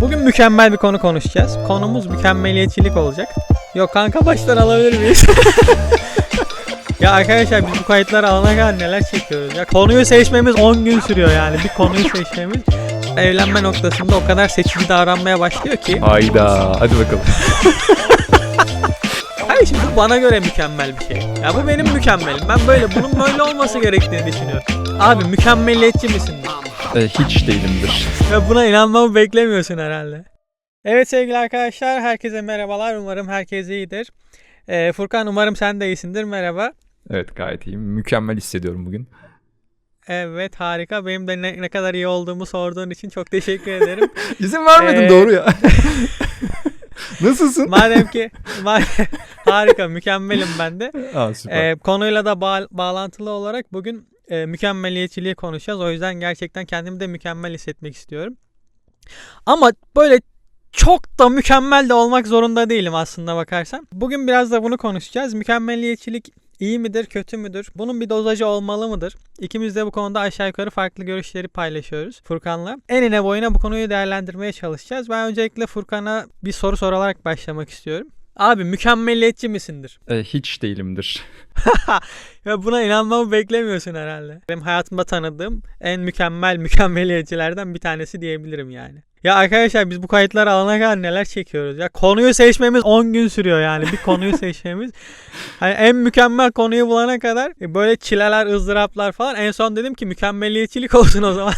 Bugün mükemmel bir konu konuşacağız. Konumuz mükemmeliyetçilik olacak. Yok kanka baştan alabilir miyiz? ya arkadaşlar biz bu kayıtları alana kadar neler çekiyoruz ya. Konuyu seçmemiz 10 gün sürüyor yani. Bir konuyu seçmemiz evlenme noktasında o kadar seçici davranmaya başlıyor ki. Hayda. Hadi bakalım. Hayır şimdi bu bana göre mükemmel bir şey. Ya bu benim mükemmelim. Ben böyle bunun böyle olması gerektiğini düşünüyorum. Abi mükemmeliyetçi misin? Ee, hiç değilimdir. Ve buna inanmamı beklemiyorsun herhalde. Evet sevgili arkadaşlar, herkese merhabalar. Umarım herkes iyidir. Ee, Furkan umarım sen de iyisindir. Merhaba. Evet gayet iyiyim. Mükemmel hissediyorum bugün. Evet harika. Benim de ne, ne kadar iyi olduğumu sorduğun için çok teşekkür ederim. İzin vermedin Ee, doğru ya. Nasılsın? madem ki ma- harika, mükemmelim ben de. Aa süper. Ee, konuyla da bağ- bağlantılı olarak bugün e, mükemmeliyetçiliği konuşacağız. O yüzden gerçekten kendimi de mükemmel hissetmek istiyorum. Ama böyle çok da mükemmel de olmak zorunda değilim aslında bakarsan. Bugün biraz da bunu konuşacağız. Mükemmeliyetçilik iyi midir, kötü müdür? Bunun bir dozajı olmalı mıdır? İkimiz de bu konuda aşağı yukarı farklı görüşleri paylaşıyoruz Furkan'la. Enine boyuna bu konuyu değerlendirmeye çalışacağız. Ben öncelikle Furkan'a bir soru sorarak başlamak istiyorum. Abi mükemmeliyetçi misindir? Ee, hiç değilimdir. Ve buna inanmamı beklemiyorsun herhalde. Benim hayatımda tanıdığım en mükemmel mükemmeliyetçilerden bir tanesi diyebilirim yani. Ya arkadaşlar biz bu kayıtları alana kadar neler çekiyoruz ya. Konuyu seçmemiz 10 gün sürüyor yani. Bir konuyu seçmemiz. Hani en mükemmel konuyu bulana kadar e, böyle çileler, ızdıraplar falan. En son dedim ki mükemmeliyetçilik olsun o zaman.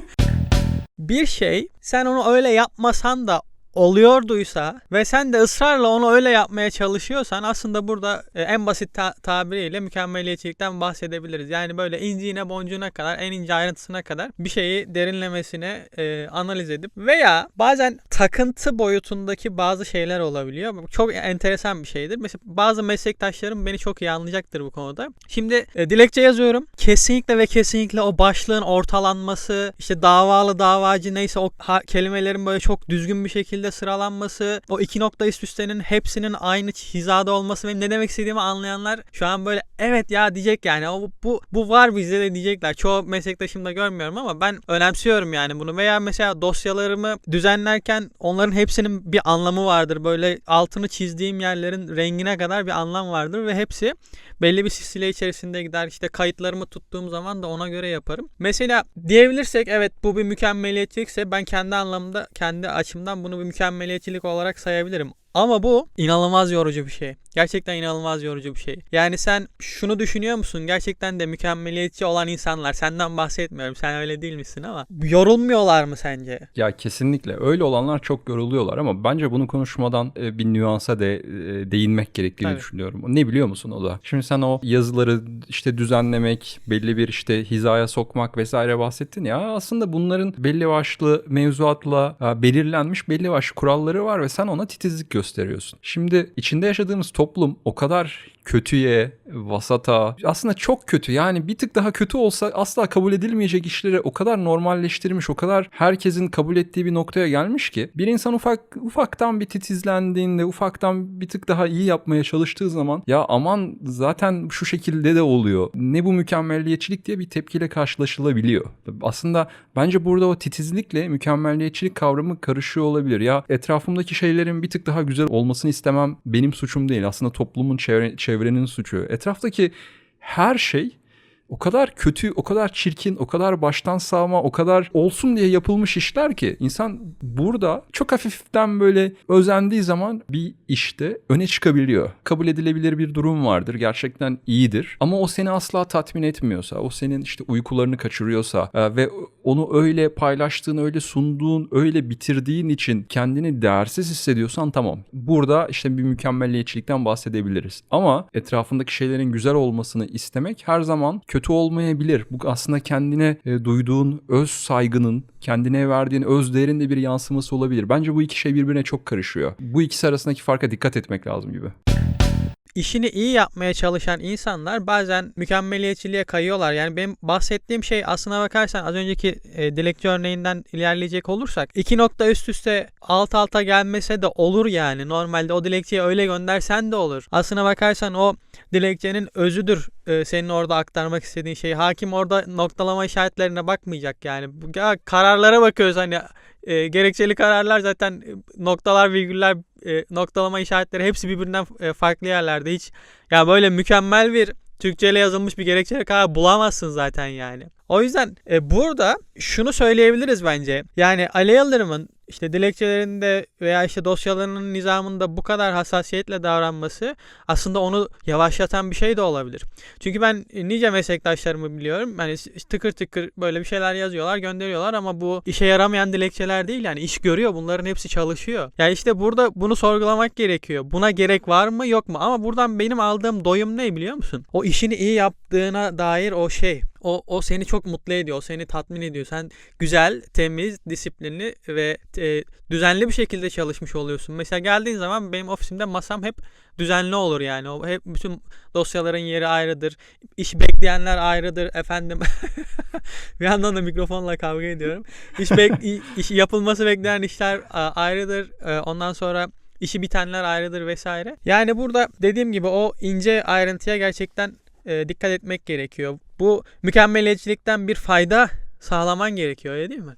bir şey sen onu öyle yapmasan da oluyorduysa ve sen de ısrarla onu öyle yapmaya çalışıyorsan aslında burada e, en basit ta- tabiriyle mükemmeliyetçilikten bahsedebiliriz. Yani böyle inciğine boncuğuna kadar en ince ayrıntısına kadar bir şeyi derinlemesine e, analiz edip veya bazen takıntı boyutundaki bazı şeyler olabiliyor. Çok enteresan bir şeydir. Mesela bazı meslektaşlarım beni çok iyi anlayacaktır bu konuda. Şimdi e, dilekçe yazıyorum. Kesinlikle ve kesinlikle o başlığın ortalanması, işte davalı davacı neyse o ha- kelimelerin böyle çok düzgün bir şekilde sıralanması, o iki nokta üst üstenin hepsinin aynı hizada olması benim ne demek istediğimi anlayanlar şu an böyle evet ya diyecek yani. O bu bu var bizde de diyecekler. Çoğu meslektaşımda görmüyorum ama ben önemsiyorum yani bunu. Veya mesela dosyalarımı düzenlerken onların hepsinin bir anlamı vardır. Böyle altını çizdiğim yerlerin rengine kadar bir anlam vardır ve hepsi belli bir silsile içerisinde gider. İşte kayıtlarımı tuttuğum zaman da ona göre yaparım. Mesela diyebilirsek evet bu bir mükemmeliyetçilikse ben kendi anlamda kendi açımdan bunu bir mükemmeliyetçilik olarak sayabilirim. Ama bu inanılmaz yorucu bir şey. Gerçekten inanılmaz yorucu bir şey. Yani sen şunu düşünüyor musun? Gerçekten de mükemmeliyetçi olan insanlar senden bahsetmiyorum. Sen öyle değil misin ama yorulmuyorlar mı sence? Ya kesinlikle öyle olanlar çok yoruluyorlar ama bence bunu konuşmadan e, bir nüansa de e, değinmek gerektiğini Tabii. düşünüyorum. Ne biliyor musun o da? Şimdi sen o yazıları işte düzenlemek, belli bir işte hizaya sokmak vesaire bahsettin ya aslında bunların belli başlı mevzuatla e, belirlenmiş belli başlı kuralları var ve sen ona titizlik gösteriyorsun. Şimdi içinde yaşadığımız toplum o kadar kötüye, vasata aslında çok kötü yani bir tık daha kötü olsa asla kabul edilmeyecek işleri o kadar normalleştirmiş, o kadar herkesin kabul ettiği bir noktaya gelmiş ki bir insan ufak ufaktan bir titizlendiğinde, ufaktan bir tık daha iyi yapmaya çalıştığı zaman ya aman zaten şu şekilde de oluyor. Ne bu mükemmelliyetçilik diye bir tepkiyle karşılaşılabiliyor. Aslında bence burada o titizlikle mükemmelliyetçilik kavramı karışıyor olabilir. Ya etrafımdaki şeylerin bir tık daha güzel olmasını istemem benim suçum değil. Aslında toplumun çevre, çevrenin suçu. Etraftaki her şey o kadar kötü, o kadar çirkin, o kadar baştan sağma, o kadar olsun diye yapılmış işler ki insan burada çok hafiften böyle özendiği zaman bir işte öne çıkabiliyor. Kabul edilebilir bir durum vardır. Gerçekten iyidir. Ama o seni asla tatmin etmiyorsa, o senin işte uykularını kaçırıyorsa e, ve onu öyle paylaştığın, öyle sunduğun, öyle bitirdiğin için kendini değersiz hissediyorsan tamam. Burada işte bir mükemmelliyetçilikten bahsedebiliriz. Ama etrafındaki şeylerin güzel olmasını istemek her zaman kötü olmayabilir. Bu aslında kendine e, duyduğun öz saygının, kendine verdiğin öz değerin de bir yansıması olabilir. Bence bu iki şey birbirine çok karışıyor. Bu ikisi arasındaki farka dikkat etmek lazım gibi. İşini iyi yapmaya çalışan insanlar bazen mükemmeliyetçiliğe kayıyorlar. Yani benim bahsettiğim şey aslına bakarsan az önceki e, dilekçe örneğinden ilerleyecek olursak iki nokta üst üste alt alta gelmese de olur yani. Normalde o dilekçeyi öyle göndersen de olur. Aslına bakarsan o dilekçenin özüdür e, senin orada aktarmak istediğin şey. Hakim orada noktalama işaretlerine bakmayacak yani. Ya kararlara bakıyoruz hani e, gerekçeli kararlar zaten e, noktalar, virgüller, e, noktalama işaretleri hepsi birbirinden e, farklı yerlerde. Hiç ya böyle mükemmel bir Türkçe ile yazılmış bir gerekçeli karar bulamazsın zaten yani. O yüzden e, burada şunu söyleyebiliriz bence. Yani Ali Yıldırım'ın işte dilekçelerinde veya işte dosyalarının nizamında bu kadar hassasiyetle davranması aslında onu yavaşlatan bir şey de olabilir. Çünkü ben nice meslektaşlarımı biliyorum. Yani tıkır tıkır böyle bir şeyler yazıyorlar, gönderiyorlar ama bu işe yaramayan dilekçeler değil. Yani iş görüyor. Bunların hepsi çalışıyor. Yani işte burada bunu sorgulamak gerekiyor. Buna gerek var mı yok mu? Ama buradan benim aldığım doyum ne biliyor musun? O işini iyi yaptığına dair o şey. O, o seni çok mutlu ediyor. O seni tatmin ediyor. Sen güzel, temiz, disiplinli ve e, düzenli bir şekilde çalışmış oluyorsun. Mesela geldiğin zaman benim ofisimde masam hep düzenli olur yani. O hep bütün dosyaların yeri ayrıdır. İş bekleyenler ayrıdır efendim. bir yandan da mikrofonla kavga ediyorum. İş, bek iş yapılması beklenen işler ayrıdır. E, ondan sonra işi bitenler ayrıdır vesaire. Yani burada dediğim gibi o ince ayrıntıya gerçekten e, dikkat etmek gerekiyor. Bu mükemmeliyetçilikten bir fayda sağlaman gerekiyor öyle değil mi?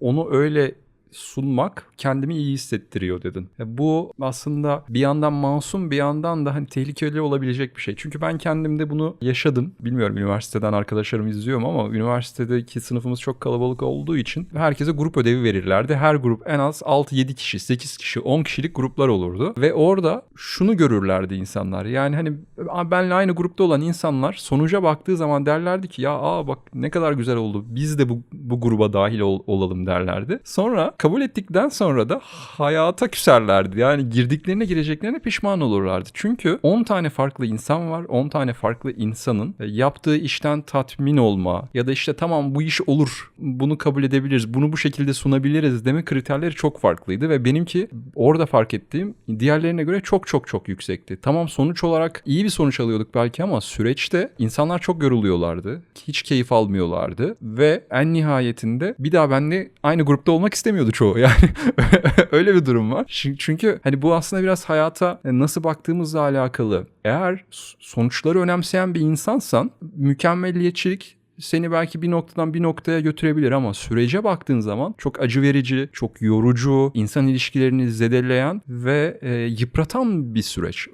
Onu öyle sunmak kendimi iyi hissettiriyor dedin. E, Bu aslında bir yandan masum bir yandan da hani tehlikeli olabilecek bir şey. Çünkü ben kendimde bunu yaşadım. Bilmiyorum üniversiteden arkadaşlarım izliyorum ama üniversitedeki sınıfımız çok kalabalık olduğu için herkese grup ödevi verirlerdi. Her grup en az 6-7 kişi, 8 kişi, 10 kişilik gruplar olurdu. Ve orada şunu görürlerdi insanlar. Yani hani benle aynı grupta olan insanlar sonuca baktığı zaman derlerdi ki ya aa bak ne kadar güzel oldu. Biz de bu, bu gruba dahil ol- olalım derlerdi. Sonra kabul ettikten sonra da hayata küserlerdi. Yani girdiklerine gireceklerine pişman olurlardı. Çünkü 10 tane farklı insan var. 10 tane farklı insanın e, yaptığı işten tatmin olma ya da işte tamam bu iş olur. Bunu kabul edebiliriz. Bunu bu şekilde sunabiliriz deme kriterleri çok farklıydı ve benimki orada fark ettiğim diğerlerine göre çok çok çok yüksekti. Tamam sonuç olarak iyi bir sonuç alıyorduk belki ama süreçte insanlar çok yoruluyorlardı. Hiç keyif almıyorlardı ve en nihayetinde bir daha benimle aynı grupta olmak istemiyordu çoğu. Yani öyle bir durum var. Çünkü hani bu aslında biraz hayata nasıl baktığımızla alakalı. Eğer sonuçları önemseyen bir insansan mükemmelliyetçilik seni belki bir noktadan bir noktaya götürebilir ama sürece baktığın zaman çok acı verici, çok yorucu, insan ilişkilerini zedeleyen ve e, yıpratan bir süreç.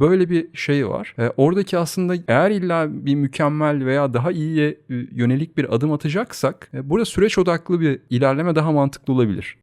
Böyle bir şey var. E, oradaki aslında eğer illa bir mükemmel veya daha iyiye e, yönelik bir adım atacaksak e, burada süreç odaklı bir ilerleme daha mantıklı olabilir.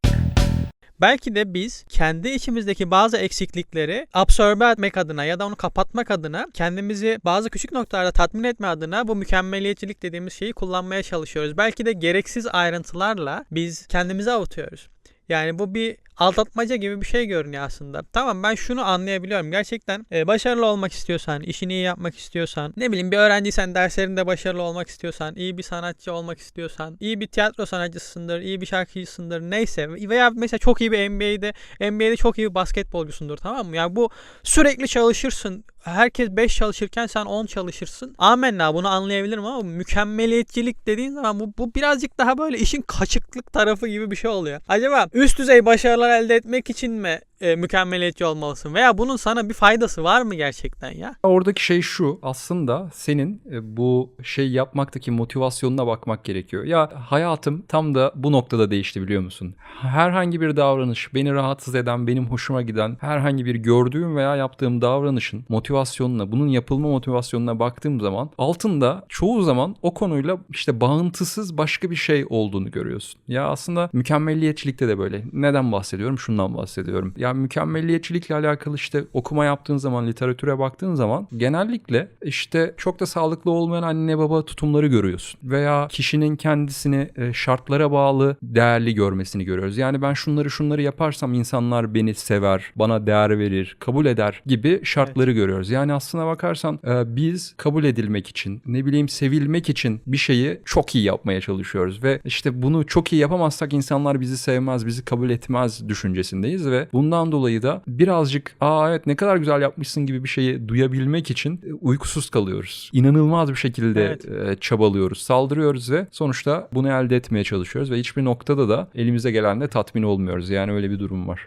Belki de biz kendi içimizdeki bazı eksiklikleri absorbe etmek adına ya da onu kapatmak adına kendimizi bazı küçük noktalarda tatmin etme adına bu mükemmeliyetçilik dediğimiz şeyi kullanmaya çalışıyoruz. Belki de gereksiz ayrıntılarla biz kendimizi avutuyoruz. Yani bu bir aldatmaca gibi bir şey görünüyor aslında. Tamam ben şunu anlayabiliyorum. Gerçekten e, başarılı olmak istiyorsan, işini iyi yapmak istiyorsan, ne bileyim bir öğrenciysen derslerinde başarılı olmak istiyorsan, iyi bir sanatçı olmak istiyorsan, iyi bir tiyatro sanatçısındır, iyi bir şarkıcısındır neyse veya mesela çok iyi bir NBA'de, NBA'de çok iyi bir basketbolcusundur tamam mı? Yani bu sürekli çalışırsın. Herkes 5 çalışırken sen 10 çalışırsın. Amenna bunu anlayabilirim ama mükemmeliyetçilik dediğin zaman bu, bu birazcık daha böyle işin kaçıklık tarafı gibi bir şey oluyor. Acaba üst düzey başarılar elde etmek için mi e, mükemmeliyetçi olmalısın? Veya bunun sana bir faydası var mı gerçekten ya? Oradaki şey şu aslında senin e, bu şey yapmaktaki motivasyonuna bakmak gerekiyor. Ya hayatım tam da bu noktada değişti biliyor musun? Herhangi bir davranış beni rahatsız eden, benim hoşuma giden herhangi bir gördüğüm veya yaptığım davranışın motivasyonuna, bunun yapılma motivasyonuna baktığım zaman altında çoğu zaman o konuyla işte bağıntısız başka bir şey olduğunu görüyorsun. Ya aslında mükemmelliyetçilikte de böyle. Neden bahsediyorum? Şundan bahsediyorum. Ya mükemmelliyetçilikle alakalı işte okuma yaptığın zaman, literatüre baktığın zaman genellikle işte çok da sağlıklı olmayan anne baba tutumları görüyorsun. Veya kişinin kendisini e, şartlara bağlı değerli görmesini görüyoruz. Yani ben şunları şunları yaparsam insanlar beni sever, bana değer verir, kabul eder gibi şartları görüyoruz. Yani aslına bakarsan e, biz kabul edilmek için, ne bileyim sevilmek için bir şeyi çok iyi yapmaya çalışıyoruz ve işte bunu çok iyi yapamazsak insanlar bizi sevmez, bizi kabul etmez düşüncesindeyiz ve bundan dolayı da birazcık aa evet ne kadar güzel yapmışsın gibi bir şeyi duyabilmek için e, uykusuz kalıyoruz. İnanılmaz bir şekilde Evet. e, çabalıyoruz, saldırıyoruz ve sonuçta bunu elde etmeye çalışıyoruz ve hiçbir noktada da elimize gelenle tatmin olmuyoruz. Yani öyle bir durum var.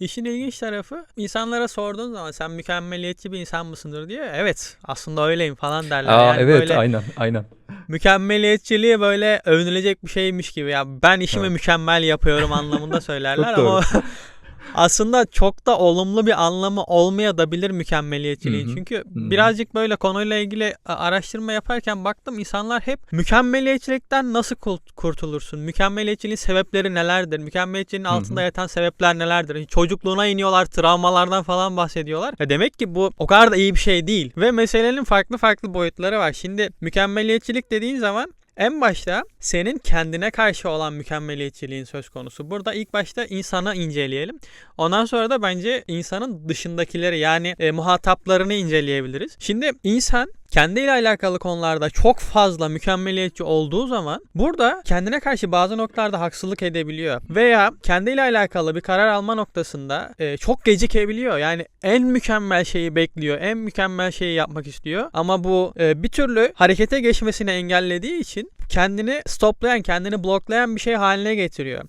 İşin ilginç tarafı insanlara sorduğun zaman sen mükemmeliyetçi bir insan mısındır diye evet aslında öyleyim falan derler. Aa yani evet böyle aynen aynen. mükemmeliyetçiliği böyle övünülecek bir şeymiş gibi ya ben işimi Evet. mükemmel yapıyorum anlamında söylerler ama aslında çok da olumlu bir anlamı olmayabilir mükemmeliyetçiliğin. Hı hı. Çünkü hı. birazcık böyle konuyla ilgili araştırma yaparken baktım insanlar hep mükemmeliyetçilikten nasıl kurtulursun? Mükemmeliyetçiliğin sebepleri nelerdir? Mükemmeliyetçiliğin altında yatan sebepler nelerdir? Çocukluğuna iniyorlar, travmalardan falan bahsediyorlar. Ya demek ki bu o kadar da iyi bir şey değil. Ve meselenin farklı farklı boyutları var. Şimdi mükemmeliyetçilik dediğin zaman en başta senin kendine karşı olan mükemmeliyetçiliğin söz konusu. Burada ilk başta insanı inceleyelim. Ondan sonra da bence insanın dışındakileri yani e, muhataplarını inceleyebiliriz. Şimdi insan kendiyle alakalı konularda çok fazla mükemmeliyetçi olduğu zaman burada kendine karşı bazı noktalarda haksızlık edebiliyor. Veya kendiyle alakalı bir karar alma noktasında e, çok gecikebiliyor. Yani en mükemmel şeyi bekliyor. En mükemmel şeyi yapmak istiyor. Ama bu e, bir türlü harekete geçmesini engellediği için kendini stoplayan, kendini bloklayan bir şey haline getiriyor.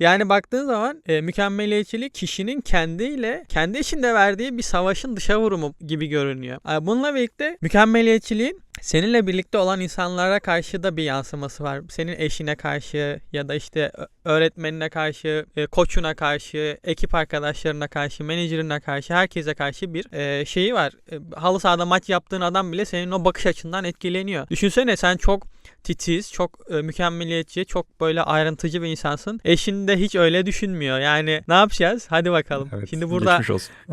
Yani baktığın zaman e, mükemmeliyetçilik kişinin kendiyle kendi içinde verdiği bir savaşın dışa vurumu gibi görünüyor. E, Bununla birlikte mükemmeliyetçiliğin seninle birlikte olan insanlara karşı da bir yansıması var. Senin eşine karşı ya da işte öğretmenine karşı, e, koçuna karşı, ekip arkadaşlarına karşı, menajerine karşı, herkese karşı bir e, şeyi var. Halı sahada maç yaptığın adam bile senin o bakış açından etkileniyor. Düşünsene sen çok titiz, çok e, mükemmeliyetçi, çok böyle ayrıntıcı bir insansın. Eşin de hiç öyle düşünmüyor. Yani ne yapacağız? Hadi bakalım. Evet, Şimdi burada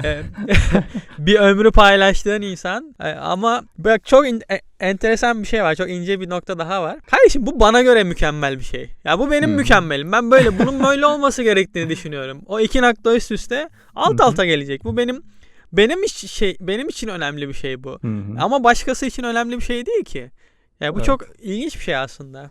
e, bir ömrü paylaştığın insan e, ama bak çok in- e- enteresan bir şey var. Çok ince bir nokta daha var. Kardeşim bu bana göre mükemmel bir şey. Ya bu benim hı. mükemmelim. Ben böyle bunun böyle olması gerektiğini düşünüyorum. O iki nokta üst üste alt alta gelecek. Bu benim benim iç- şey benim için önemli bir şey bu. Hı hı. Ama başkası için önemli bir şey değil ki. Ya bu Evet. çok ilginç bir şey aslında.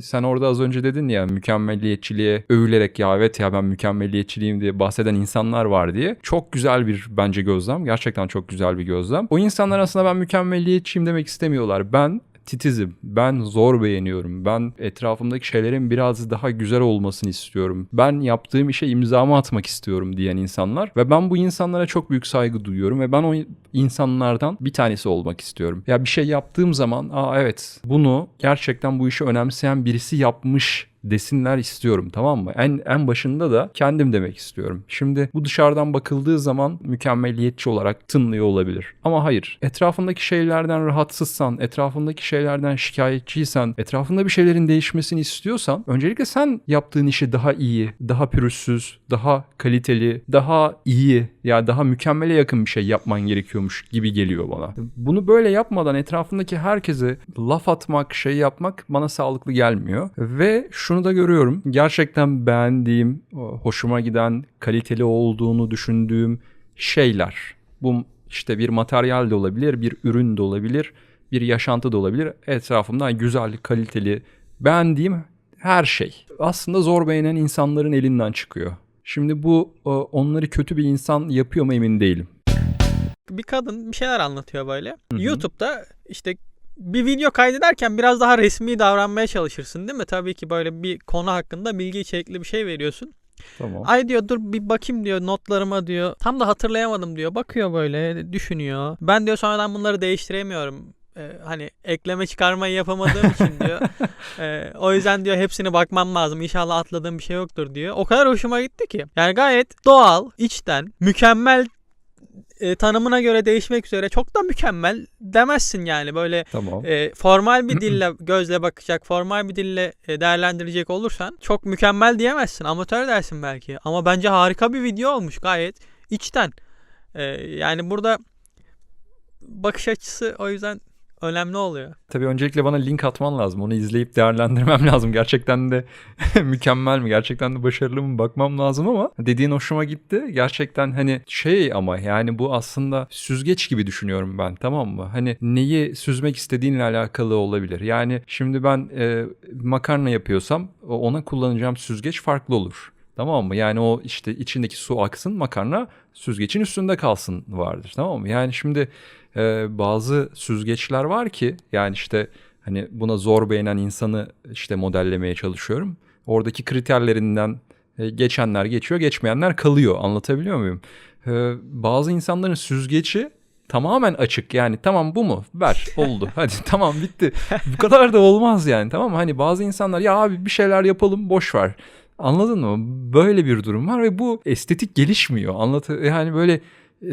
Sen orada az önce dedin ya mükemmeliyetçiliğe övülerek ya evet ya ben mükemmeliyetçiliyim diye bahseden insanlar var diye. Çok güzel bir bence gözlem. Gerçekten çok güzel bir gözlem. O insanlar aslında ben mükemmeliyetçiyim demek istemiyorlar. Ben titizim. Ben zor beğeniyorum. Ben etrafımdaki şeylerin biraz daha güzel olmasını istiyorum. Ben yaptığım işe imzamı atmak istiyorum diyen insanlar ve ben bu insanlara çok büyük saygı duyuyorum ve ben o insanlardan bir tanesi olmak istiyorum. Ya bir şey yaptığım zaman aa evet bunu gerçekten bu işi önemseyen birisi yapmış desinler istiyorum tamam mı? En en başında da kendim demek istiyorum. Şimdi bu dışarıdan bakıldığı zaman mükemmeliyetçi olarak tınlıyor olabilir. Ama hayır. Etrafındaki şeylerden rahatsızsan, etrafındaki şeylerden şikayetçiysen, etrafında bir şeylerin değişmesini istiyorsan öncelikle sen yaptığın işi daha iyi, daha pürüzsüz, daha kaliteli, daha iyi ya daha mükemmele yakın bir şey yapman gerekiyormuş gibi geliyor bana. Bunu böyle yapmadan etrafındaki herkese laf atmak, şey yapmak bana sağlıklı gelmiyor. Ve şunu da görüyorum. Gerçekten beğendiğim, hoşuma giden, kaliteli olduğunu düşündüğüm şeyler. Bu işte bir materyal de olabilir, bir ürün de olabilir, bir yaşantı da olabilir. Etrafımdan güzel, kaliteli, beğendiğim her şey. Aslında zor beğenen insanların elinden çıkıyor. Şimdi bu onları kötü bir insan yapıyor mu emin değilim. Bir kadın bir şeyler anlatıyor böyle. Hı hı. YouTube'da işte bir video kaydederken biraz daha resmi davranmaya çalışırsın değil mi? Tabii ki böyle bir konu hakkında bilgi içerikli bir şey veriyorsun. Tamam. Ay diyor dur bir bakayım diyor notlarıma diyor. Tam da hatırlayamadım diyor. Bakıyor böyle düşünüyor. Ben diyor sonradan bunları değiştiremiyorum. Ee, hani ekleme çıkarmayı yapamadığım için diyor. Ee, o yüzden diyor hepsini bakmam lazım. İnşallah atladığım bir şey yoktur diyor. O kadar hoşuma gitti ki. Yani gayet doğal, içten, mükemmel e, tanımına göre değişmek üzere çok da mükemmel demezsin yani böyle Tamam. e, formal bir dille gözle bakacak, formal bir dille e, değerlendirecek olursan çok mükemmel diyemezsin. Amatör dersin belki. Ama bence harika bir video olmuş gayet içten. E, yani burada bakış açısı o yüzden önemli oluyor. Tabii öncelikle bana link atman lazım. Onu izleyip değerlendirmem lazım. Gerçekten de mükemmel mi? Gerçekten de başarılı mı? Bakmam lazım ama dediğin hoşuma gitti. Gerçekten hani şey ama yani bu aslında süzgeç gibi düşünüyorum ben tamam mı? Hani neyi süzmek istediğinle alakalı olabilir. Yani şimdi ben e, makarna yapıyorsam ona kullanacağım süzgeç farklı olur. Tamam mı? Yani o işte içindeki su aksın makarna süzgecin üstünde kalsın vardır. Tamam mı? Yani şimdi e, bazı süzgeçler var ki yani işte hani buna zor beğenen insanı işte modellemeye çalışıyorum. Oradaki kriterlerinden e, geçenler geçiyor, geçmeyenler kalıyor. Anlatabiliyor muyum? E, bazı insanların süzgeci tamamen açık. Yani tamam bu mu? Ver oldu. Hadi tamam bitti. Bu kadar da olmaz yani tamam mı? Hani bazı insanlar ya abi bir şeyler yapalım boş ver. Anladın mı? Böyle bir durum var ve bu estetik gelişmiyor. Anlat yani böyle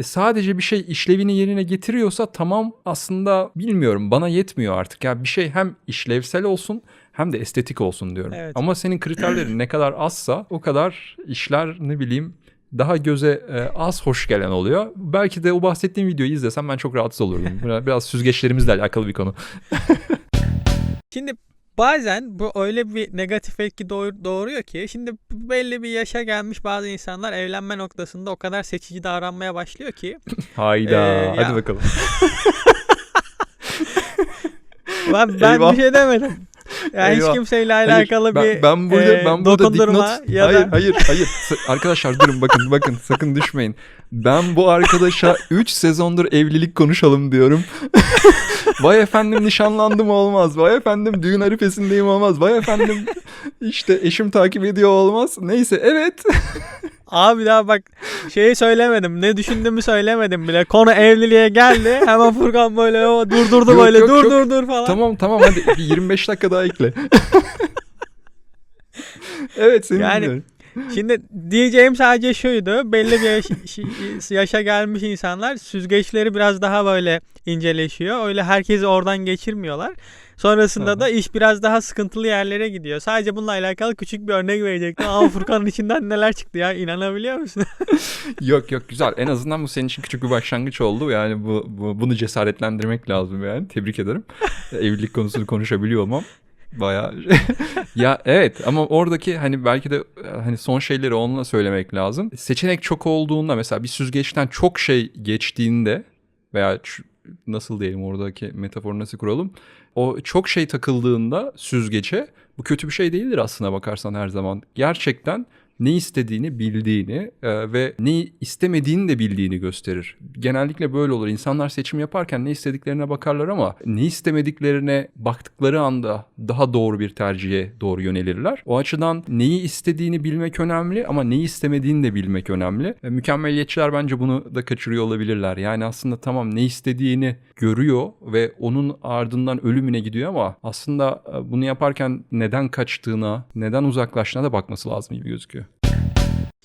sadece bir şey işlevini yerine getiriyorsa tamam aslında bilmiyorum bana yetmiyor artık ya bir şey hem işlevsel olsun hem de estetik olsun diyorum. Evet. Ama senin kriterlerin ne kadar azsa o kadar işler ne bileyim daha göze e, az hoş gelen oluyor. Belki de o bahsettiğim videoyu izlesem ben çok rahatsız olurdum. Biraz, biraz süzgeçlerimizle alakalı bir konu. Şimdi bazen bu öyle bir negatif etki doğur- doğuruyor ki şimdi belli bir yaşa gelmiş bazı insanlar evlenme noktasında o kadar seçici davranmaya başlıyor ki Hayda. Ee, hadi ya- bakalım. ben, ben Eyvah. bir şey demedim. Yani hiç kimseyle Hayır, alakalı ben, bir ben burada e, ben burada dipnot ya hayır da hayır hayır S- arkadaşlar durun bakın bakın sakın düşmeyin. Ben bu arkadaşa 3 sezondur evlilik konuşalım diyorum. Vay efendim nişanlandım olmaz. Vay efendim düğün arifesindeyim olmaz. Vay efendim işte eşim takip ediyor olmaz. Neyse evet. Abi daha bak şeyi söylemedim. Ne düşündüğümü söylemedim bile. Konu evliliğe geldi. Hemen Furkan böyle o durdurdu Yok, böyle yok, dur yok. dur dur falan. tamam tamam hadi bir 25 dakika daha ekle. evet seni Yani- dinliyorum. Şimdi diyeceğim sadece şuydu. Belli bir yaş- yaşa gelmiş insanlar süzgeçleri biraz daha böyle inceleşiyor. Öyle herkesi oradan geçirmiyorlar. Sonrasında Aha. da iş biraz daha sıkıntılı yerlere gidiyor. Sadece bununla alakalı küçük bir örnek verecektim. Ama Furkan'ın içinden neler çıktı ya inanabiliyor musun? Yok yok güzel. En azından bu senin için küçük bir başlangıç oldu. Yani bu, bu bunu cesaretlendirmek lazım yani. Tebrik ederim. Evlilik konusunu konuşabiliyor olmam. Bayağı ya evet ama oradaki hani belki de hani son şeyleri onunla söylemek lazım. Seçenek çok olduğunda mesela bir süzgeçten çok şey geçtiğinde veya nasıl diyelim oradaki metaforu nasıl kuralım? O çok şey takıldığında süzgece bu kötü bir şey değildir aslına bakarsan her zaman. Gerçekten ne istediğini bildiğini e, ve ne istemediğini de bildiğini gösterir. Genellikle böyle olur. İnsanlar seçim yaparken ne istediklerine bakarlar ama ne istemediklerine baktıkları anda daha doğru bir tercihe doğru yönelirler. O açıdan neyi istediğini bilmek önemli ama neyi istemediğini de bilmek önemli. E, mükemmeliyetçiler bence bunu da kaçırıyor olabilirler. Yani aslında tamam ne istediğini görüyor ve onun ardından ölümüne gidiyor ama aslında e, bunu yaparken neden kaçtığına, neden uzaklaştığına da bakması lazım gibi gözüküyor.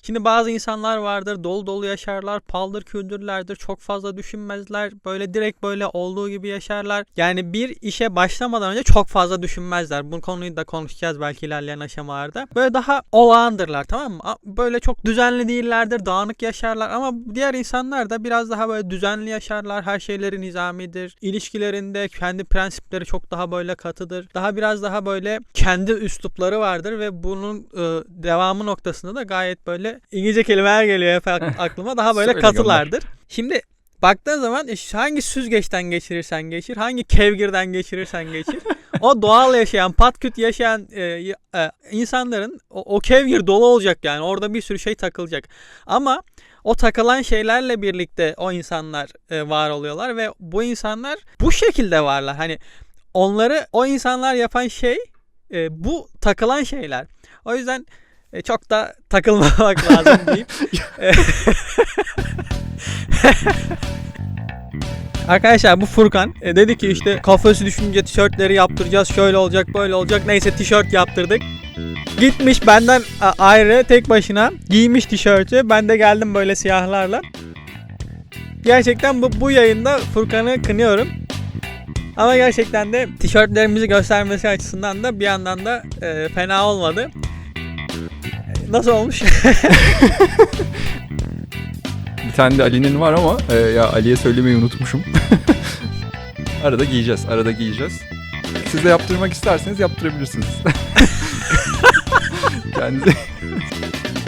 Şimdi bazı insanlar vardır dolu dolu yaşarlar, paldır küldürlerdir, çok fazla düşünmezler. Böyle direkt böyle olduğu gibi yaşarlar. Yani bir işe başlamadan önce çok fazla düşünmezler. Bu konuyu da konuşacağız belki ilerleyen aşamalarda. Böyle daha olağandırlar tamam mı? Böyle çok düzenli değillerdir, dağınık yaşarlar ama diğer insanlar da biraz daha böyle düzenli yaşarlar. Her şeyleri nizamidir. İlişkilerinde kendi prensipleri çok daha böyle katıdır. Daha biraz daha böyle kendi üslupları vardır ve bunun e, devamı noktasında da gayet böyle İngilizce kelimeler geliyor hep aklıma. Daha böyle katılardır. Şimdi baktığın zaman e, hangi süzgeçten geçirirsen geçir, hangi kevgirden geçirirsen geçir. o doğal yaşayan, patküt yaşayan e, e, insanların o, o kevgir dolu olacak yani. Orada bir sürü şey takılacak. Ama o takılan şeylerle birlikte o insanlar e, var oluyorlar ve bu insanlar bu şekilde varlar. Hani onları o insanlar yapan şey e, bu takılan şeyler. O yüzden e, çok da takılmamak lazım diyeyim. E, Arkadaşlar bu Furkan e, dedi ki işte kafası düşünce tişörtleri yaptıracağız şöyle olacak böyle olacak neyse tişört yaptırdık. Gitmiş benden ayrı tek başına giymiş tişörtü ben de geldim böyle siyahlarla. Gerçekten bu, bu yayında Furkan'ı kınıyorum. Ama gerçekten de tişörtlerimizi göstermesi açısından da bir yandan da e, fena olmadı. Nasıl olmuş? Bir tane de Ali'nin var ama e, ya Ali'ye söylemeyi unutmuşum. arada giyeceğiz, arada giyeceğiz. Siz de yaptırmak isterseniz yaptırabilirsiniz. Kendinize...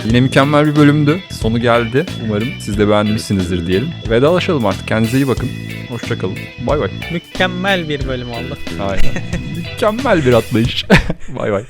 Yine mükemmel bir bölümdü. Sonu geldi. Umarım siz de beğenmişsinizdir diyelim. Vedalaşalım artık. Kendinize iyi bakın. Hoşçakalın. Bay bay. Mükemmel bir bölüm oldu. Aynen. mükemmel bir atlayış. bay bay.